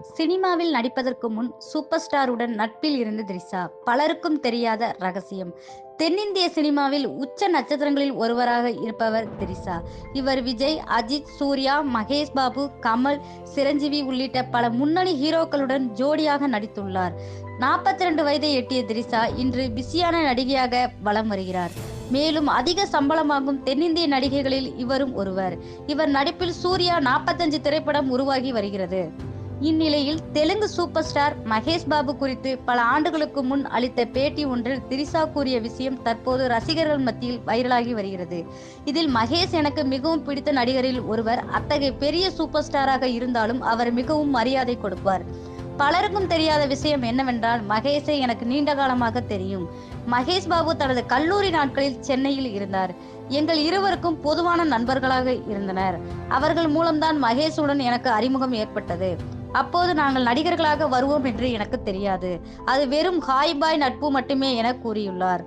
சினிமாவில் நடிப்பதற்கு முன் சூப்பர் ஸ்டாருடன் நட்பில் இருந்த திரிஷா பலருக்கும் தெரியாத ரகசியம். தென்னிந்திய சினிமாவில் உச்ச நட்சத்திரங்களில் ஒருவராக இருப்பவர் திரிஷா. இவர் விஜய் அஜித் சூர்யா மகேஷ் பாபு கமல் சிரஞ்சீவி உள்ளிட்ட பல முன்னணி ஹீரோக்களுடன் ஜோடியாக நடித்துள்ளார். நாற்பத்தி ரெண்டு வயதை எட்டிய திரிஷா இன்று பிஸியான நடிகையாக வலம் வருகிறார். மேலும் அதிக சம்பளமாகும் தென்னிந்திய நடிகைகளில் இவரும் ஒருவர். இவர் நடிப்பில் சூர்யா நாற்பத்தஞ்சு திரைப்படம் உருவாகி வருகிறது. இந்நிலையில் தெலுங்கு சூப்பர் ஸ்டார் மகேஷ் பாபு குறித்து பல ஆண்டுகளுக்கு முன் அளித்த பேட்டி ஒன்றில் திரிஷா கூறிய விஷயம் தற்போது ரசிகர்கள் மத்தியில் வைரலாகி வருகிறது. இதில் மகேஷ் எனக்கு மிகவும் பிடித்த நடிகரில் ஒருவர் அத்தகைய பெரிய சூப்பர் ஸ்டாராக இருந்தாலும் அவர் மிகவும் மரியாதை கொடுப்பார். பலருக்கும் தெரியாத விஷயம் என்னவென்றால் மகேஷை எனக்கு நீண்ட காலமாக தெரியும். மகேஷ் பாபு தனது கல்லூரி நாட்களில் சென்னையில் இருந்தார். எங்கள் இருவருக்கும் பொதுவான நண்பர்களாக இருந்தனர். அவர்கள் மூலம்தான் மகேஷுடன் எனக்கு அறிமுகம் ஏற்பட்டது. அப்போது நாங்கள் நடிகர்களாக வருவோம் என்று எனக்கு தெரியாது. அது வெறும் ஹாய் பாய் நட்பு மட்டுமே என கூறியுள்ளார்.